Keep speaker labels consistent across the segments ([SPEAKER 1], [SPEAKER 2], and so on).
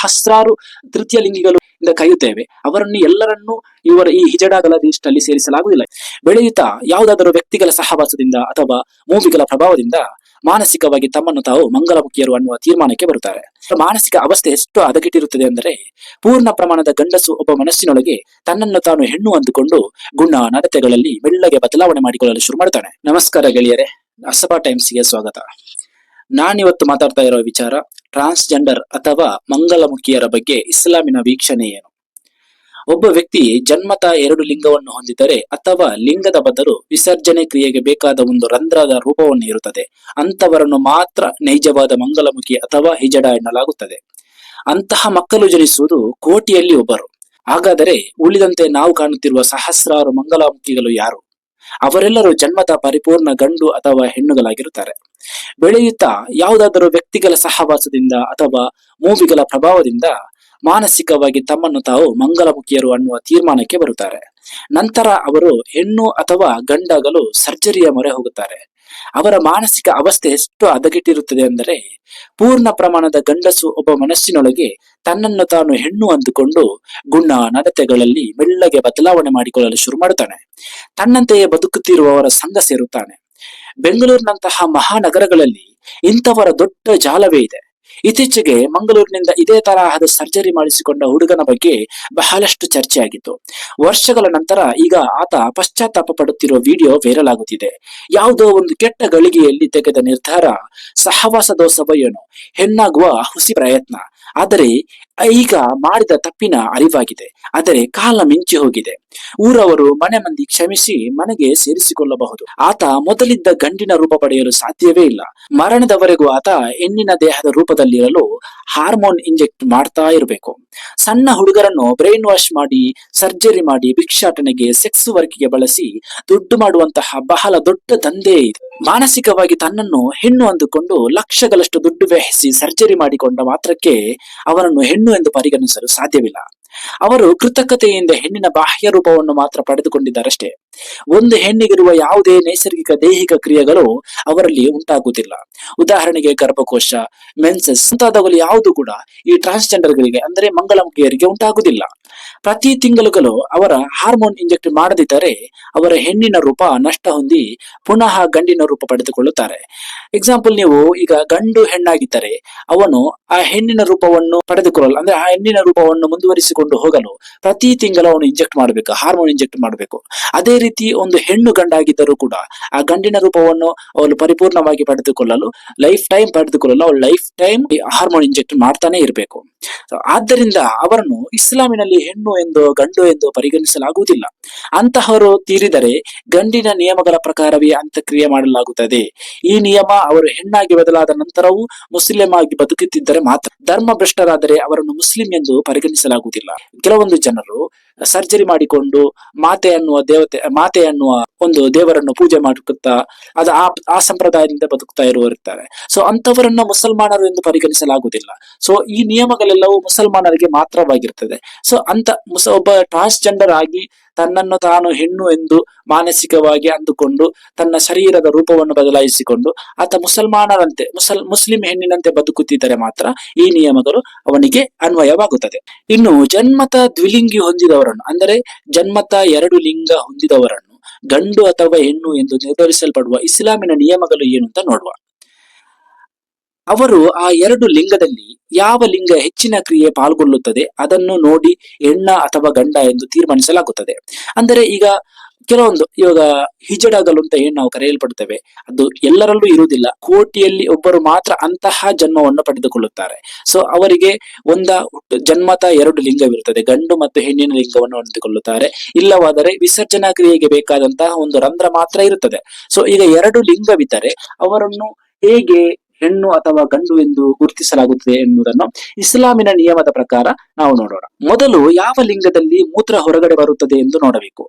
[SPEAKER 1] ಸಹಸ್ರಾರು ತೃತೀಯ ಲಿಂಗಿಗಳು ಕರೆಯುತ್ತೇವೆ. ಅವರನ್ನು ಎಲ್ಲರನ್ನೂ ಇವರ ಈ ಹಿಜಡಾಗಲ ಲಿಸ್ಟ್ ಅಲ್ಲಿ ಸೇರಿಸಲಾಗುವುದಿಲ್ಲ. ಬೆಳೆಯುತ್ತಾ ಯಾವುದಾದರೂ ವ್ಯಕ್ತಿಗಳ ಸಹವಾಸದಿಂದ ಅಥವಾ ಮೂವಿಗಳ ಪ್ರಭಾವದಿಂದ ಮಾನಸಿಕವಾಗಿ ತಮ್ಮನ್ನು ತಾವು ಮಂಗಲಮುಖಿಯರು ಅನ್ನುವ ತೀರ್ಮಾನಕ್ಕೆ ಬರುತ್ತಾರೆ. ಮಾನಸಿಕ ಅವಸ್ಥೆ ಎಷ್ಟು ಹದಗೆಟ್ಟಿರುತ್ತದೆ ಅಂದರೆ ಪೂರ್ಣ ಪ್ರಮಾಣದ ಗಂಡಸು ಒಬ್ಬ ಮನಸ್ಸಿನೊಳಗೆ ತನ್ನನ್ನು ತಾನು ಹೆಣ್ಣು ಅಂದುಕೊಂಡು ಗುಣ ನಡತೆಗಳಲ್ಲಿ ಮೆಲ್ಲಗೆ ಬದಲಾವಣೆ ಮಾಡಿಕೊಳ್ಳಲು ಶುರು ಮಾಡ್ತಾನೆ. ನಮಸ್ಕಾರ ಗೆಳೆಯರೆ ಅಸಪಾ ಟೈಮ್ಸ್ಗೆ ಸ್ವಾಗತ. ನಾನಿವತ್ತು ಮಾತಾಡ್ತಾ ಇರೋ ವಿಚಾರ ಟ್ರಾನ್ಸ್ಜೆಂಡರ್ ಅಥವಾ ಮಂಗಲಮುಖಿಯರ ಬಗ್ಗೆ ಇಸ್ಲಾಮಿನ ವೀಕ್ಷಣೆ ಏನು? ಒಬ್ಬ ವ್ಯಕ್ತಿ ಜನ್ಮತ ಎರಡು ಲಿಂಗವನ್ನು ಹೊಂದಿದರೆ ಅಥವಾ ಲಿಂಗದ ಬದಲು ವಿಸರ್ಜನೆ ಕ್ರಿಯೆಗೆ ಬೇಕಾದ ಒಂದು ರಂಧ್ರದ ರೂಪವನ್ನು ಇರುತ್ತದೆ. ಅಂತವರನ್ನು ಮಾತ್ರ ನೈಜವಾದ ಮಂಗಲಮುಖಿ ಅಥವಾ ಹಿಜಡ ಎನ್ನಲಾಗುತ್ತದೆ. ಅಂತಹ ಮಕ್ಕಳು ಜನಿಸುವುದು ಕೋಟಿಯಲ್ಲಿ ಒಬ್ಬರು. ಹಾಗಾದರೆ ಉಳಿದಂತೆ ನಾವು ಕಾಣುತ್ತಿರುವ ಸಹಸ್ರಾರು ಮಂಗಲಮುಖಿಗಳು ಯಾರು? ಅವರೆಲ್ಲರೂ ಜನ್ಮದ ಪರಿಪೂರ್ಣ ಗಂಡು ಅಥವಾ ಹೆಣ್ಣುಗಳಾಗಿರುತ್ತಾರೆ. ಬೆಳೆಯುತ್ತಾ ಯಾವುದಾದರೂ ವ್ಯಕ್ತಿಗಳ ಸಹವಾಸದಿಂದ ಅಥವಾ ಮೂವಿಗಳ ಪ್ರಭಾವದಿಂದ ಮಾನಸಿಕವಾಗಿ ತಮ್ಮನ್ನು ತಾವು ಮಂಗಲಮುಖಿಯರು ಅನ್ನುವ ತೀರ್ಮಾನಕ್ಕೆ ಬರುತ್ತಾರೆ. ನಂತರ ಅವರು ಹೆಣ್ಣು ಅಥವಾ ಗಂಡಾಗಲು ಸರ್ಜರಿಯ ಮೊರೆ ಹೋಗುತ್ತಾರೆ. ಅವರ ಮಾನಸಿಕ ಅವಸ್ಥೆ ಎಷ್ಟು ಹದಗೆಟ್ಟಿರುತ್ತದೆ ಅಂದರೆ, ಪೂರ್ಣ ಪ್ರಮಾಣದ ಗಂಡಸು ಒಬ್ಬ ಮನಸ್ಸಿನೊಳಗೆ ತನ್ನನ್ನು ತಾನು ಹೆಣ್ಣು ಅಂದುಕೊಂಡು ಗುಣ ನಡತೆಗಳಲ್ಲಿ ಮೆಲ್ಲಗೆ ಬದಲಾವಣೆ ಮಾಡಿಕೊಳ್ಳಲು ಶುರು ಮಾಡುತ್ತಾನೆ. ತನ್ನಂತೆಯೇ ಬದುಕುತ್ತಿರುವವರ ಸಂಘ ಸೇರುತ್ತಾನೆ. ಬೆಂಗಳೂರಿನಂತಹ ಮಹಾನಗರಗಳಲ್ಲಿ ಇಂಥವರ ದೊಡ್ಡ ಜಾಲವೇ ಇದೆ. ಇತ್ತೀಚೆಗೆ ಮಂಗಳೂರಿನಿಂದ ಇದೇ ತರಹದ ಸರ್ಜರಿ ಮಾಡಿಸಿಕೊಂಡ ಹುಡುಗನ ಬಗ್ಗೆ ಬಹಳಷ್ಟು ಚರ್ಚೆಯಾಗಿತ್ತು. ವರ್ಷಗಳ ನಂತರ ಈಗ ಆತ ಪಶ್ಚಾತ್ತಾಪ ಪಡುತ್ತಿರುವ ವಿಡಿಯೋ ವೈರಲ್ ಆಗುತ್ತಿದೆ ಯಾವುದೋ ಒಂದು ಕೆಟ್ಟ ಗಳಿಗೆಯಲ್ಲಿ ತೆಗೆದ ನಿರ್ಧಾರ ಸಹವಾಸ ದೋಷವ ಏನು ಹೆಣ್ಣಾಗುವ ಹುಸಿ ಪ್ರಯತ್ನ. ಆದರೆ ಈಗ ಮಾಡಿದ ತಪ್ಪಿನ ಅರಿವಾಗಿದೆ. ಆದರೆ ಕಾಲ ಮಿಂಚಿ ಹೋಗಿದೆ. ಊರವರು ಮನೆ ಮಂದಿ ಕ್ಷಮಿಸಿ ಮನೆಗೆ ಸೇರಿಸಿಕೊಳ್ಳಬಹುದು. ಆತ ಮೊದಲಿದ್ದ ಗಂಡಿನ ರೂಪ ಪಡೆಯಲು ಸಾಧ್ಯವೇ ಇಲ್ಲ. ಮರಣದವರೆಗೂ ಆತ ಹೆಣ್ಣಿನ ದೇಹದ ರೂಪದಲ್ಲಿರಲು ಹಾರ್ಮೋನ್ ಇಂಜೆಕ್ಟ್ ಮಾಡ್ತಾ ಇರಬೇಕು. ಸಣ್ಣ ಹುಡುಗರನ್ನು ಬ್ರೈನ್ ವಾಶ್ ಮಾಡಿ, ಸರ್ಜರಿ ಮಾಡಿ, ಭಿಕ್ಷಾಟನೆಗೆ, ಸೆಕ್ಸ್ ವರ್ಕ್ಗೆ ಬಳಸಿ, ದುಡ್ಡು ಮಾಡುವಂತಹ ಬಹಳ ದೊಡ್ಡ ದಂಧೆ ಇದೆ. ಮಾನಸಿಕವಾಗಿ ತನ್ನನ್ನು ಹೆಣ್ಣು ಅಂದುಕೊಂಡು ಲಕ್ಷಗಳಷ್ಟು ದುಡ್ಡು ವ್ಯಯಿಸಿ ಸರ್ಜರಿ ಮಾಡಿಕೊಂಡ ಮಾತ್ರಕ್ಕೆ ಅವರನ್ನು ಹೆಣ್ಣು ಎಂದು ಪರಿಗಣಿಸಲು ಸಾಧ್ಯವಿಲ್ಲ. ಅವರು ಕೃತಕತೆಯಿಂದ ಹೆಣ್ಣಿನ ಬಾಹ್ಯ ರೂಪವನ್ನು ಮಾತ್ರ ಪಡೆದುಕೊಂಡಿದ್ದಾರಷ್ಟೇ. ಒಂದು ಹೆಣ್ಣಿಗಿರುವ ಯಾವುದೇ ನೈಸರ್ಗಿಕ ದೈಹಿಕ ಕ್ರಿಯೆಗಳು ಅವರಲ್ಲಿ ಉಂಟಾಗುವುದಿಲ್ಲ. ಉದಾಹರಣೆಗೆ ಗರ್ಭಕೋಶ, ಮೆನ್ಸಸ್ ಮುಂತಾದವುಗಳು ಯಾವುದು ಕೂಡ ಈ ಟ್ರಾನ್ಸ್ಜೆಂಡರ್ ಗಳಿಗೆ ಅಂದರೆ ಮಂಗಳಮುಖಿಯರಿಗೆ ಉಂಟಾಗುವುದಿಲ್ಲ. ಪ್ರತಿ ತಿಂಗಳುಗಳು ಅವರ ಹಾರ್ಮೋನ್ ಇಂಜೆಕ್ಟ್ ಮಾಡದಿದ್ದರೆ ಅವರ ಹೆಣ್ಣಿನ ರೂಪ ನಷ್ಟ ಹೊಂದಿ ಪುನಃ ಗಂಡಿನ ರೂಪ ಪಡೆದುಕೊಳ್ಳುತ್ತಾರೆ. ಎಕ್ಸಾಂಪಲ್ ನೀವು ಈಗ ಗಂಡು ಹೆಣ್ಣಾಗಿದ್ದರೆ ಅವನು ಆ ಹೆಣ್ಣಿನ ರೂಪವನ್ನು ಪಡೆದುಕೊಳ್ಳಲು ಅಂದ್ರೆ ಆ ಹೆಣ್ಣಿನ ರೂಪವನ್ನು ಮುಂದುವರಿಸಿಕೊಂಡು ಹೋಗಲು ಪ್ರತಿ ತಿಂಗಳು ಅವನು ಇಂಜೆಕ್ಟ್ ಮಾಡಬೇಕು ಹಾರ್ಮೋನ್ ಇಂಜೆಕ್ಟ್ ಮಾಡಬೇಕು. ಅದೇ ರೀತಿ ಒಂದು ಹೆಣ್ಣು ಗಂಡಾಗಿದ್ದರೂ ಕೂಡ ಆ ಗಂಡಿನ ರೂಪವನ್ನು ಅವಳು ಪರಿಪೂರ್ಣವಾಗಿ ಪಡೆದುಕೊಳ್ಳಲು ಲೈಫ್ ಟೈಮ್ ಪಡೆದುಕೊಳ್ಳಲು ಅವಳು ಲೈಫ್ ಟೈಮ್ ಹಾರ್ಮೋನ್ ಇಂಜೆಕ್ಟ್ ಮಾಡ್ತಾನೆ ಇರಬೇಕು. ಆದ್ದರಿಂದ ಅವರನ್ನು ಇಸ್ಲಾಮಿನಲ್ಲಿ ಹೆಣ್ಣು ಎಂದು, ಗಂಡು ಎಂದು ಪರಿಗಣಿಸಲಾಗುವುದಿಲ್ಲ. ಅಂತಹವರು ತೀರಿದರೆ ಗಂಡಿನ ನಿಯಮಗಳ ಪ್ರಕಾರವೇ ಅಂತ್ಯಕ್ರಿಯೆ ಮಾಡಲಾಗುತ್ತದೆ. ಈ ನಿಯಮ ಅವರು ಹೆಣ್ಣಾಗಿ ಬದಲಾದ ನಂತರವೂ ಮುಸ್ಲಿಂ ಆಗಿ ಬದುಕುತ್ತಿದ್ದರೆ ಮಾತ್ರ ಧರ್ಮ ಭ್ರಷ್ಟರಾದರೆ ಅವರನ್ನು ಮುಸ್ಲಿಂ ಎಂದು ಪರಿಗಣಿಸಲಾಗುವುದಿಲ್ಲ. ಕೆಲವೊಂದು ಜನರು ಸರ್ಜರಿ ಮಾಡಿಕೊಂಡು ಮಾತೆ ಅನ್ನುವ ದೇವತೆ, ಮಾತೆ ಅನ್ನುವ ಒಂದು ದೇವರನ್ನು ಪೂಜೆ ಮಾಡುತ್ತಾ, ಅದು ಆ ಸಂಪ್ರದಾಯದಿಂದ ಬದುಕ್ತಾ ಇರುವವರು ಸೊ ಅಂತವರನ್ನ ಮುಸಲ್ಮಾನರು ಎಂದು ಪರಿಗಣಿಸಲಾಗುವುದಿಲ್ಲ. ಸೊ ಈ ನಿಯಮಗಳೆಲ್ಲವೂ ಮುಸಲ್ಮಾನರಿಗೆ ಮಾತ್ರವಾಗಿರ್ತದೆ. ಸೊ ಅಂತ ಮುಸ, ಒಬ್ಬ ಟ್ರಾನ್ಸ್ಜೆಂಡರ್ ಆಗಿ ತನ್ನನ್ನು ತಾನು ಹೆಣ್ಣು ಎಂದು ಮಾನಸಿಕವಾಗಿ ಅಂದುಕೊಂಡು, ತನ್ನ ಶರೀರದ ರೂಪವನ್ನು ಬದಲಾಯಿಸಿಕೊಂಡು, ಆತ ಮುಸಲ್ಮಾನರಂತೆ, ಮುಸಲ್, ಮುಸ್ಲಿಂ ಹೆಣ್ಣಿನಂತೆ ಬದುಕುತ್ತಿದ್ದರೆ ಮಾತ್ರ ಈ ನಿಯಮಗಳು ಅವನಿಗೆ ಅನ್ವಯವಾಗುತ್ತದೆ. ಇನ್ನು ಜನ್ಮತ ದ್ವಿಲಿಂಗಿ ಹೊಂದಿದವರನ್ನು ಅಂದರೆ ಜನ್ಮತ ಎರಡು ಲಿಂಗ ಹೊಂದಿದವರನ್ನು, ಗಂಡು ಅಥವಾ ಹೆಣ್ಣು ಎಂದು ನಿರ್ಧರಿಸಲ್ಪಡುವ ಇಸ್ಲಾಮಿನ ನಿಯಮಗಳು ಏನು ಅಂತ ನೋಡುವ. ಅವರು ಆ ಎರಡು ಲಿಂಗದಲ್ಲಿ ಯಾವ ಲಿಂಗ ಹೆಚ್ಚಿನ ಕ್ರಿಯೆ ಪಾಲ್ಗೊಳ್ಳುತ್ತದೆ ಅದನ್ನು ನೋಡಿ ಹೆಣ್ಣ ಅಥವಾ ಗಂಡ ಎಂದು ತೀರ್ಮಾನಿಸಲಾಗುತ್ತದೆ. ಅಂದರೆ ಈಗ ಕೆಲವೊಂದು ಇವಾಗ ಹಿಜಡಾಗಲು ಅಂತ ಏನ್ ನಾವು ಕರೆಯಲ್ಪಡುತ್ತೇವೆ, ಅದು ಎಲ್ಲರಲ್ಲೂ ಇರುವುದಿಲ್ಲ. ಕೋಟಿಯಲ್ಲಿ ಒಬ್ಬರು ಮಾತ್ರ ಅಂತಹ ಜನ್ಮವನ್ನು ಪಡೆದುಕೊಳ್ಳುತ್ತಾರೆ. ಸೊ ಅವರಿಗೆ ಒಂದ ಜನ್ಮತ ಎರಡು ಲಿಂಗವಿರುತ್ತದೆ. ಗಂಡು ಮತ್ತು ಹೆಣ್ಣಿನ ಲಿಂಗವನ್ನು ಹೊಂದಿಕೊಳ್ಳುತ್ತಾರೆ. ಇಲ್ಲವಾದರೆ ವಿಸರ್ಜನಾ ಕ್ರಿಯೆಗೆ ಬೇಕಾದಂತಹ ಒಂದು ರಂಧ್ರ ಮಾತ್ರ ಇರುತ್ತದೆ. ಸೊ ಈಗ ಎರಡು ಲಿಂಗವಿದ್ದರೆ ಅವರನ್ನು ಹೇಗೆ ಹೆಣ್ಣು ಅಥವಾ ಗಂಡು ಎಂದು ಗುರುತಿಸಲಾಗುತ್ತದೆ ಎನ್ನುವುದನ್ನು ಇಸ್ಲಾಮಿನ ನಿಯಮದ ಪ್ರಕಾರ ನಾವು ನೋಡೋಣ. ಮೊದಲು ಯಾವ ಲಿಂಗದಲ್ಲಿ ಮೂತ್ರ ಹೊರಗಡೆ ಬರುತ್ತದೆ ಎಂದು ನೋಡಬೇಕು.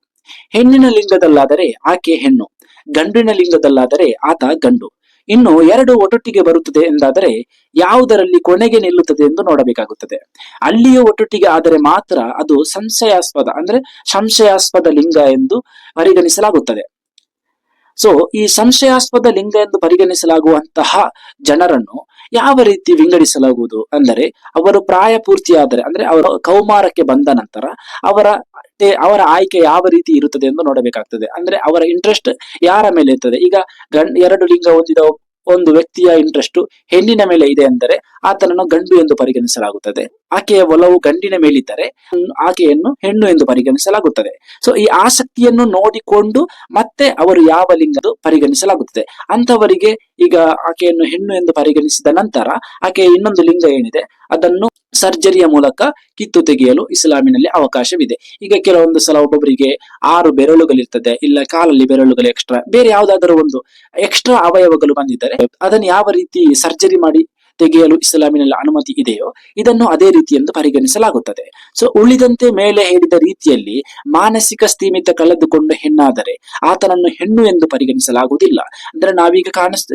[SPEAKER 1] ಹೆಣ್ಣಿನ ಲಿಂಗದಲ್ಲಾದರೆ ಆಕೆ ಹೆಣ್ಣು, ಗಂಡಿನ ಲಿಂಗದಲ್ಲಾದರೆ ಆತ ಗಂಡು. ಇನ್ನು ಎರಡು ಒಟ್ಟೊಟ್ಟಿಗೆ ಬರುತ್ತದೆ ಎಂದಾದರೆ ಯಾವುದರಲ್ಲಿ ಕೊನೆಗೆ ನಿಲ್ಲುತ್ತದೆ ಎಂದು ನೋಡಬೇಕಾಗುತ್ತದೆ. ಅಲ್ಲಿಯೂ ಒಟ್ಟೊಟ್ಟಿಗೆ ಆದರೆ ಮಾತ್ರ ಅದು ಸಂಶಯಾಸ್ಪದ, ಅಂದ್ರೆ ಸಂಶಯಾಸ್ಪದ ಲಿಂಗ ಎಂದು ಪರಿಗಣಿಸಲಾಗುತ್ತದೆ. ಸೊ ಈ ಸಂಶಯಾಸ್ಪದ ಲಿಂಗ ಎಂದು ಪರಿಗಣಿಸಲಾಗುವಂತಹ ಜನರನ್ನು ಯಾವ ರೀತಿ ವಿಂಗಡಿಸಲಾಗುವುದು? ಅಂದರೆ, ಅವರು ಪ್ರಾಯ ಪೂರ್ತಿಯಾದರೆ, ಅಂದ್ರೆ ಅವರು ಕೌಮಾರಕ್ಕೆ ಬಂದ ನಂತರ ಅವರ ಅವರ ಆಯ್ಕೆ ಯಾವ ರೀತಿ ಇರುತ್ತದೆ ಎಂದು ನೋಡಬೇಕಾಗ್ತದೆ. ಅಂದ್ರೆ, ಅವರ ಇಂಟ್ರೆಸ್ಟ್ ಯಾರ ಮೇಲೆ ಇರ್ತದೆ? ಈಗ ಗಂಡ, ಎರಡು ಲಿಂಗ ಹೊಂದಿದ ಒಂದು ವ್ಯಕ್ತಿಯ ಇಂಟ್ರೆಸ್ಟ್ ಹೆಣ್ಣಿನ ಮೇಲೆ ಇದೆ ಅಂದರೆ ಆತನನ್ನು ಗಂಡು ಎಂದು ಪರಿಗಣಿಸಲಾಗುತ್ತದೆ. ಆಕೆಯ ಒಲವು ಗಂಡಿನ ಮೇಲಿದ್ದರೆ ಆಕೆಯನ್ನು ಹೆಣ್ಣು ಎಂದು ಪರಿಗಣಿಸಲಾಗುತ್ತದೆ. ಸೊ ಈ ಆಸಕ್ತಿಯನ್ನು ನೋಡಿಕೊಂಡು ಮತ್ತೆ ಅವರು ಯಾವ ಲಿಂಗದು ಪರಿಗಣಿಸಲಾಗುತ್ತದೆ. ಅಂತವರಿಗೆ ಈಗ ಆಕೆಯನ್ನು ಹೆಣ್ಣು ಎಂದು ಪರಿಗಣಿಸಿದ ನಂತರ ಆಕೆಯ ಇನ್ನೊಂದು ಲಿಂಗ ಏನಿದೆ? ಅದನ್ನು ಸರ್ಜರಿಯ ಮೂಲಕ ಕಿತ್ತು ತೆಗೆಯಲು ಇಸ್ಲಾಮಿನಲ್ಲಿ ಅವಕಾಶವಿದೆ. ಈಗ ಕೆಲವೊಂದು ಸಲ ಒಬ್ಬೊಬ್ಬರಿಗೆ ಆರು ಬೆರಳುಗಳಿರ್ತದೆ, ಇಲ್ಲ ಕಾಲಲ್ಲಿ ಬೆರಳುಗಳು ಎಕ್ಸ್ಟ್ರಾ ಬೇರೆ ಯಾವ್ದಾದ್ರು ಒಂದು ಎಕ್ಸ್ಟ್ರಾ ಅವಯವಗಳು ಬಂದಿದ್ದರೆ ಅದನ್ನು ಯಾವ ರೀತಿ ಸರ್ಜರಿ ಮಾಡಿ ತೆಗೆಯಲು ಇಸ್ಲಾಮಿನಲ್ಲಿ ಅನುಮತಿ ಇದೆಯೋ, ಇದನ್ನು ಅದೇ ರೀತಿ ಎಂದು ಪರಿಗಣಿಸಲಾಗುತ್ತದೆ. ಸೊ ಉಳಿದಂತೆ ಮೇಲೆ ಹೇಳಿದ ರೀತಿಯಲ್ಲಿ ಮಾನಸಿಕ ಸ್ಥೀಮಿತ ಕಳೆದುಕೊಂಡು ಹೆಣ್ಣಾದರೆ ಆತನನ್ನು ಹೆಣ್ಣು ಎಂದು ಪರಿಗಣಿಸಲಾಗುವುದಿಲ್ಲ. ಅಂದ್ರೆ ನಾವೀಗ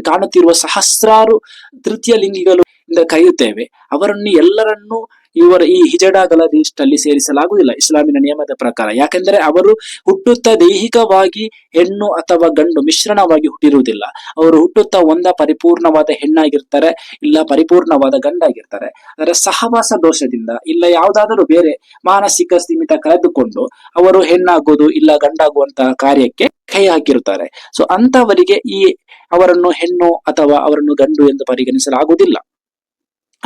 [SPEAKER 1] ಕಾಣುತ್ತಿರುವ ಸಹಸ್ರಾರು ತೃತೀಯ ಲಿಂಗಿಗಳು ಇಂದ ಕರೆಯುತ್ತೇವೆ, ಅವರನ್ನು ಎಲ್ಲರನ್ನೂ ಇವರ ಈ ಹಿಜಡಾಗಲ ಲಿಸ್ಟ್ ಅಲ್ಲಿ ಸೇರಿಸಲಾಗುವುದಿಲ್ಲ ಇಸ್ಲಾಮಿನ ನಿಯಮದ ಪ್ರಕಾರ. ಯಾಕೆಂದರೆ ಅವರು ಹುಟ್ಟುತ್ತಾ ದೈಹಿಕವಾಗಿ ಹೆಣ್ಣು ಅಥವಾ ಗಂಡು ಮಿಶ್ರಣವಾಗಿ ಹುಟ್ಟಿರುವುದಿಲ್ಲ. ಅವರು ಹುಟ್ಟುತ್ತಾ ಒಂದ ಪರಿಪೂರ್ಣವಾದ ಹೆಣ್ಣಾಗಿರ್ತಾರೆ, ಇಲ್ಲ ಪರಿಪೂರ್ಣವಾದ ಗಂಡಾಗಿರ್ತಾರೆ. ಅದರ ಸಹವಾಸ ದೋಷದಿಂದ ಇಲ್ಲ ಯಾವುದಾದರೂ ಬೇರೆ ಮಾನಸಿಕ ಸ್ಥಿಮಿತ ಕಳೆದುಕೊಂಡು ಅವರು ಹೆಣ್ಣಾಗೋದು, ಇಲ್ಲ ಗಂಡಾಗುವಂತಹ ಕಾರ್ಯಕ್ಕೆ ಕೈ ಹಾಕಿರುತ್ತಾರೆ. ಸೊ ಅಂತವರಿಗೆ ಈ ಅವರನ್ನು ಹೆಣ್ಣು ಅಥವಾ ಅವರನ್ನು ಗಂಡು ಎಂದು ಪರಿಗಣಿಸಲಾಗುವುದಿಲ್ಲ.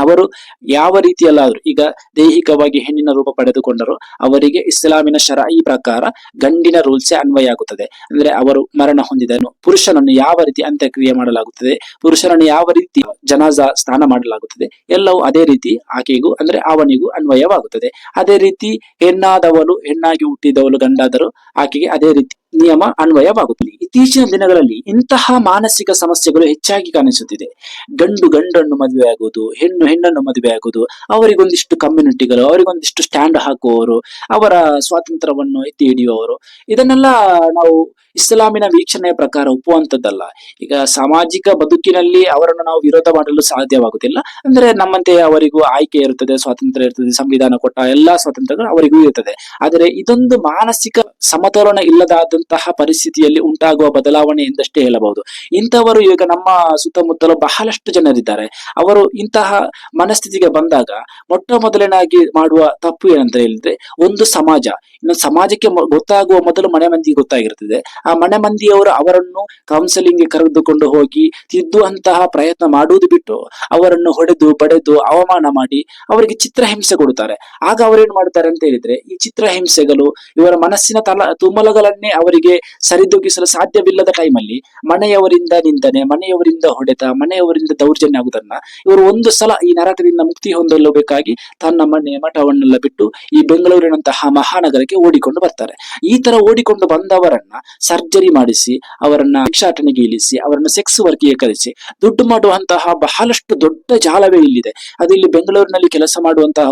[SPEAKER 1] ಅವರು ಯಾವ ರೀತಿಯಲ್ಲಾದರೂ ಈಗ ದೈಹಿಕವಾಗಿ ಹೆಣ್ಣಿನ ರೂಪ ಪಡೆದುಕೊಂಡರು, ಅವರಿಗೆ ಇಸ್ಲಾಮಿನ ಶರಾಯಿ ಪ್ರಕಾರ ಗಂಡಿನ ರೂಲ್ಸೆ ಅನ್ವಯ ಆಗುತ್ತದೆ ಅಂದ್ರೆ ಅವರು ಮರಣ ಹೊಂದಿದನು, ಪುರುಷನನ್ನು ಯಾವ ರೀತಿ ಅಂತ್ಯಕ್ರಿಯೆ ಮಾಡಲಾಗುತ್ತದೆ, ಪುರುಷನನ್ನು ಯಾವ ರೀತಿ ಜನಾಜಾ ಸ್ನಾನ ಮಾಡಲಾಗುತ್ತದೆ, ಎಲ್ಲವೂ ಅದೇ ರೀತಿ ಆಕೆಗೂ ಅಂದ್ರೆ ಅವನಿಗೂ ಅನ್ವಯವಾಗುತ್ತದೆ. ಅದೇ ರೀತಿ ಹೆಣ್ಣಾದವಳು, ಹೆಣ್ಣಾಗಿ ಹುಟ್ಟಿದವಳು ಗಂಡಾದರೂ ಆಕೆಗೆ ಅದೇ ರೀತಿ ನಿಯಮ ಅನ್ವಯವಾಗುತ್ತದೆ. ಇತ್ತೀಚಿನ ದಿನಗಳಲ್ಲಿ ಇಂತಹ ಮಾನಸಿಕ ಸಮಸ್ಯೆಗಳು ಹೆಚ್ಚಾಗಿ ಕಾಣಿಸುತ್ತಿದೆ. ಗಂಡು ಗಂಡನ್ನು ಮದುವೆ ಆಗುವುದು ಹೆಣ್ಣು ಹೆಣ್ಣನ್ನು ಮದುವೆ ಆಗುವುದು ಅವರಿಗೊಂದಿಷ್ಟು ಕಮ್ಯುನಿಟಿಗಳು ಅವರಿಗೊಂದಿಷ್ಟು ಸ್ಟ್ಯಾಂಡ್ ಹಾಕುವವರು, ಅವರ ಸ್ವಾತಂತ್ರ್ಯವನ್ನು ಎತ್ತಿ ಹಿಡಿಯುವವರು, ಇದನ್ನೆಲ್ಲ ನಾವು ಇಸ್ಲಾಮಿನ ವೀಕ್ಷಣೆಯ ಪ್ರಕಾರ ಒಪ್ಪುವಂಥದ್ದಲ್ಲ. ಈಗ ಸಾಮಾಜಿಕ ಬದುಕಿನಲ್ಲಿ ಅವರನ್ನು ನಾವು ವಿರೋಧ ಮಾಡಲು ಸಾಧ್ಯವಾಗುತ್ತಿಲ್ಲ. ಅಂದ್ರೆ ನಮ್ಮಂತೆ ಅವರಿಗೂ ಆಯ್ಕೆ ಇರುತ್ತದೆ, ಸ್ವಾತಂತ್ರ್ಯ ಇರ್ತದೆ, ಸಂವಿಧಾನ ಕೊಟ್ಟ ಎಲ್ಲಾ ಸ್ವಾತಂತ್ರ್ಯಗಳು ಅವರಿಗೂ ಇರುತ್ತದೆ ಆದರೆ ಇದೊಂದು ಮಾನಸಿಕ ಸಮತೋಲನ ಇಲ್ಲದಾದಂತಹ ಪರಿಸ್ಥಿತಿಯಲ್ಲಿ ಉಂಟಾಗುವ ಬದಲಾವಣೆ ಎಂದಷ್ಟೇ ಹೇಳಬಹುದು. ಇಂಥವರು ಈಗ ನಮ್ಮ ಸುತ್ತಮುತ್ತಲು ಬಹಳಷ್ಟು ಜನರಿದ್ದಾರೆ. ಅವರು ಇಂತಹ ಮನಸ್ಥಿತಿಗೆ ಬಂದಾಗ ಮೊಟ್ಟ ಮೊದಲನಾಗಿ ಮಾಡುವ ತಪ್ಪು ಏನಂತ ಹೇಳಿದ್ರೆ ಒಂದು ಸಮಾಜ. ಇನ್ನು ಸಮಾಜಕ್ಕೆ ಗೊತ್ತಾಗುವ ಮೊದಲು ಮನೆ ಮಂದಿಗೆ ಗೊತ್ತಾಗಿರ್ತದೆ. ಆ ಮನೆ ಮಂದಿಯವರು ಅವರನ್ನು ಕೌನ್ಸಿಲಿಂಗ್ ಕರೆದುಕೊಂಡು ಹೋಗಿ ತಿದ್ದುವಂತಹ ಪ್ರಯತ್ನ ಮಾಡುವುದು ಬಿಟ್ಟು ಅವರನ್ನು ಹೊಡೆದು ಬಡೆದು ಅವಮಾನ ಮಾಡಿ ಅವರಿಗೆ ಚಿತ್ರಹಿಂಸೆ ಕೊಡುತ್ತಾರೆ. ಆಗ ಅವರೇನು ಮಾಡ್ತಾರೆ ಅಂತ ಹೇಳಿದ್ರೆ ಈ ಚಿತ್ರಹಿಂಸೆಗಳು ಇವರ ಮನಸ್ಸಿನ ತಲ, ತುಮಲಗಳನ್ನೇ ಅವರಿಗೆ ಸರಿದೂಗಿಸಲು ಸಾಧ್ಯವಿಲ್ಲದ ಟೈಮಲ್ಲಿ ಮನೆಯವರಿಂದ ನಿಂದನೆ ಮನೆಯವರಿಂದ ಹೊಡೆತ, ಮನೆಯವರಿಂದ ದೌರ್ಜನ್ಯ ಆಗುದನ್ನ ಇವರು ಒಂದು ಸಲ ಈ ನರಕದಿಂದ ಮುಕ್ತಿ ಹೊಂದಲು ಬೇಕಾಗಿ ತನ್ನ ಮನೆ ಮಠವನ್ನೆಲ್ಲ ಬಿಟ್ಟು ಈ ಬೆಂಗಳೂರಿನಂತಹ ಮಹಾನಗರಕ್ಕೆ ಓಡಿಕೊಂಡು ಬರ್ತಾರೆ. ಈ ತರ ಓಡಿಕೊಂಡು ಬಂದವರನ್ನ ಸರ್ಜರಿ ಮಾಡಿಸಿ, ಅವರನ್ನ ಭಿಕ್ಷಾಟನೆಗೆ ಇಳಿಸಿ, ಅವರನ್ನು ಸೆಕ್ಸ್ ವರ್ಕಿಗೆ ಕರೆಸಿ, ದುಡ್ಡು ಮಾಡುವಂತಹ ಬಹಳಷ್ಟು ದೊಡ್ಡ ಜಾಲವೇ ಇಲ್ಲಿದೆ. ಅದು ಇಲ್ಲಿ ಬೆಂಗಳೂರಿನಲ್ಲಿ ಕೆಲಸ ಮಾಡುವಂತಹ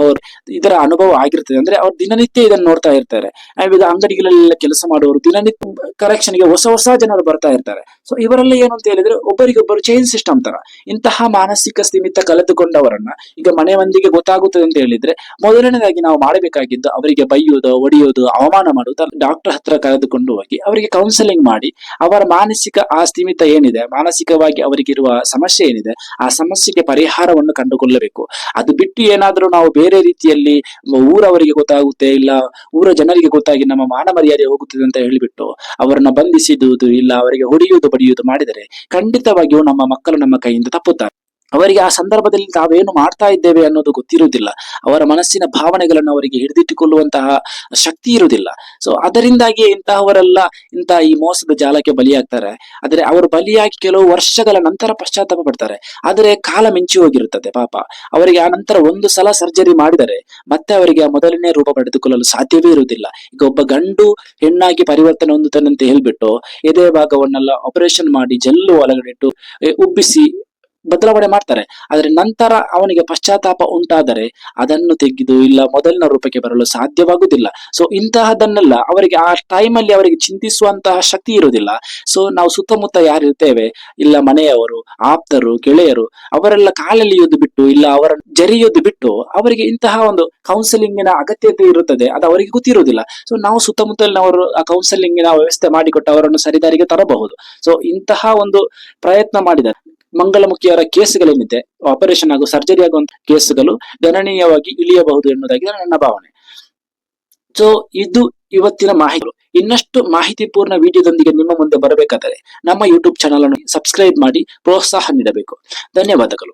[SPEAKER 1] ಇದರ ಅನುಭವ ಆಗಿರ್ತದೆ. ಅಂದ್ರೆ ಅವ್ರು ದಿನನಿತ್ಯ ಇದನ್ನು ನೋಡ್ತಾ ಇರ್ತಾರೆ. ಈಗ ಅಂಗಡಿಗಳಲ್ಲೆಲ್ಲ ಕೆಲಸ ಮಾಡುವವರು ದಿನನಿತ್ಯ ಕರೆಕ್ಷನ್ಗೆ ಹೊಸ ಹೊಸ ಜನರು ಬರ್ತಾ ಇರ್ತಾರೆ. ಸೊ ಇವರಲ್ಲಿ ಏನು ಅಂತ ಹೇಳಿದ್ರೆ ಒಬ್ಬರಿಗೊಬ್ಬರು ಚೈನ್ ಸಿಸ್ಟಮ್ ತರ. ಇಂತಹ ಮಾನಸಿಕ ಸ್ಥಿಮಿತ ಕಳೆದುಕೊಂಡವರನ್ನ ಈಗ ಮನೆ ಮಂದಿಗೆ ಗೊತ್ತಾಗುತ್ತದೆ ಅಂತ ಹೇಳಿದ್ರೆ ಮೊದಲನೇದಾಗಿ ನಾವು ಮಾಡಬೇಕಾಗಿದ್ದು ಅವರಿಗೆ ಬೈಯೋದು, ಒಡೆಯೋದು, ಅವಮಾನ ಮಾಡುವುದು ಡಾಕ್ಟರ್ ಹತ್ರ ಕರೆದುಕೊಂಡು ಹೋಗಿ ಅವರಿಗೆ ಕೌನ್ಸೆಲಿಂಗ್ ಮಾಡಿ ಅವರ ಮಾನಸಿಕ ಆ ಸ್ಥಿಮಿತ ಏನಿದೆ, ಮಾನಸಿಕವಾಗಿ ಅವರಿಗಿರುವ ಸಮಸ್ಯೆ ಏನಿದೆ, ಆ ಸಮಸ್ಯೆಗೆ ಪರಿಹಾರವನ್ನು ಕಂಡುಕೊಳ್ಳಬೇಕು. ಅದು ಬಿಟ್ಟು ಏನಾದರೂ ನಾವು ಬೇರೆ ರೀತಿಯಲ್ಲಿ ಊರವರಿಗೆ ಗೊತ್ತಾಗುತ್ತೆ ಇಲ್ಲ, ಊರ ಜನರಿಗೆ ಗೊತ್ತಾಗಿ ನಮ್ಮ ಮಾನ ಮರ್ಯಾದೆ ಹೋಗುತ್ತದೆ ಅಂತ ಹೇಳಿಬಿಟ್ಟು ಅವರನ್ನ ಇಲ್ಲ ಅವರಿಗೆ ಹೊಡೆಯುವುದು ಬಡಿಯುವುದು ಮಾಡಿದರೆ ಖಂಡಿತವಾಗಿಯೂ ನಮ್ಮ ಮಕ್ಕಳು ನಮ್ಮ ಕೈಯಿಂದ ತಪ್ಪುತ್ತಾರೆ. ಅವರಿಗೆ ಆ ಸಂದರ್ಭದಲ್ಲಿ ತಾವೇನು ಮಾಡ್ತಾ ಇದ್ದೇವೆ ಅನ್ನೋದು ಗೊತ್ತಿರುವುದಿಲ್ಲ. ಅವರ ಮನಸ್ಸಿನ ಭಾವನೆಗಳನ್ನು ಅವರಿಗೆ ಹಿಡಿದಿಟ್ಟುಕೊಳ್ಳುವಂತಹ ಶಕ್ತಿ ಇರುವುದಿಲ್ಲ. ಸೊ ಅದರಿಂದಾಗಿ ಇಂತಹವರೆಲ್ಲ ಇಂತಹ ಈ ಮೋಸದ ಜಾಲಕ್ಕೆ ಬಲಿಯಾಗ್ತಾರೆ. ಆದರೆ ಅವರು ಬಲಿಯಾಗಿ ಕೆಲವು ವರ್ಷಗಳ ನಂತರ ಪಶ್ಚಾತ್ತಾಪ ಪಡ್ತಾರೆ. ಆದರೆ ಕಾಲ ಮಿಂಚಿ ಹೋಗಿರುತ್ತದೆ ಪಾಪ. ಅವರಿಗೆ ಆ ನಂತರ ಒಂದು ಸಲ ಸರ್ಜರಿ ಮಾಡಿದರೆ ಮತ್ತೆ ಅವರಿಗೆ ಆ ಮೊದಲನೇ ರೂಪ ಪಡೆದುಕೊಳ್ಳಲು ಸಾಧ್ಯವೇ ಇರುವುದಿಲ್ಲ. ಈಗ ಒಬ್ಬ ಗಂಡು ಹೆಣ್ಣಾಗಿ ಪರಿವರ್ತನೆ ಹೊಂದುತ್ತಾನೆ ಅಂತ ಹೇಳ್ಬಿಟ್ಟು ಎದೆ ಭಾಗವನ್ನೆಲ್ಲ ಆಪರೇಷನ್ ಮಾಡಿ ಜಲ್ಲು ಒಳಗಡೆ ಇಟ್ಟು ಉಬ್ಬಿಸಿ ಬದಲಾವಣೆ ಮಾಡ್ತಾರೆ. ಆದರೆ ನಂತರ ಅವನಿಗೆ ಪಶ್ಚಾತ್ತಾಪ ಉಂಟಾದರೆ ಅದನ್ನು ತೆಗೆದು ಇಲ್ಲ ಮೊದಲಿನ ರೂಪಕ್ಕೆ ಬರಲು ಸಾಧ್ಯವಾಗುವುದಿಲ್ಲ. ಸೊ ಇಂತಹದನ್ನೆಲ್ಲ ಅವರಿಗೆ ಆ ಟೈಮಲ್ಲಿ ಅವರಿಗೆ ಚಿಂತಿಸುವಂತಹ ಶಕ್ತಿ ಇರುವುದಿಲ್ಲ. ಸೊ ನಾವು ಸುತ್ತಮುತ್ತ ಯಾರಿರ್ತೇವೆ? ಇಲ್ಲ ಮನೆಯವರು, ಆಪ್ತರು, ಗೆಳೆಯರು, ಅವರೆಲ್ಲ ಕಾಲಲ್ಲಿಯೋದು ಬಿಟ್ಟು, ಇಲ್ಲ ಅವರ ಜರಿಯೋದು ಬಿಟ್ಟು, ಅವರಿಗೆ ಇಂತಹ ಒಂದು ಕೌನ್ಸಿಲಿಂಗಿನ ಅಗತ್ಯತೆ ಇರುತ್ತದೆ. ಅದು ಅವರಿಗೆ ಗೊತ್ತಿರುವುದಿಲ್ಲ. ಸೊ ನಾವು ಸುತ್ತಮುತ್ತಲಿನವರು ಆ ಕೌನ್ಸಿಲಿಂಗಿನ ವ್ಯವಸ್ಥೆ ಮಾಡಿಕೊಟ್ಟು ಅವರನ್ನು ಸರಿದಾರಿಗೆ ತರಬಹುದು. ಸೊ ಇಂತಹ ಒಂದು ಪ್ರಯತ್ನ ಮಾಡಿದ್ದಾರೆ. ಮಂಗಲಮುಖಿಯವರ ಕೇಸುಗಳೇನಿದೆ ಆಪರೇಷನ್ ಹಾಗೂ ಸರ್ಜರಿ ಆಗುವಂತಹ ಕೇಸುಗಳು ಗಣನೀಯವಾಗಿ ಇಳಿಯಬಹುದು ಎನ್ನುವುದಾಗಿ ನನ್ನ ಭಾವನೆ. ಸೊ ಇದು ಇವತ್ತಿನ ಮಾಹಿತಿ. ಇನ್ನಷ್ಟು ಮಾಹಿತಿಪೂರ್ಣ ವಿಡಿಯೋದೊಂದಿಗೆ ನಿಮ್ಮ ಮುಂದೆ ಬರಬೇಕಾದರೆ ನಮ್ಮ ಯೂಟ್ಯೂಬ್ ಚಾನಲ್ ಅನ್ನು ಸಬ್ಸ್ಕ್ರೈಬ್ ಮಾಡಿ, ಪ್ರೋತ್ಸಾಹ ನೀಡಬೇಕು. ಧನ್ಯವಾದಗಳು.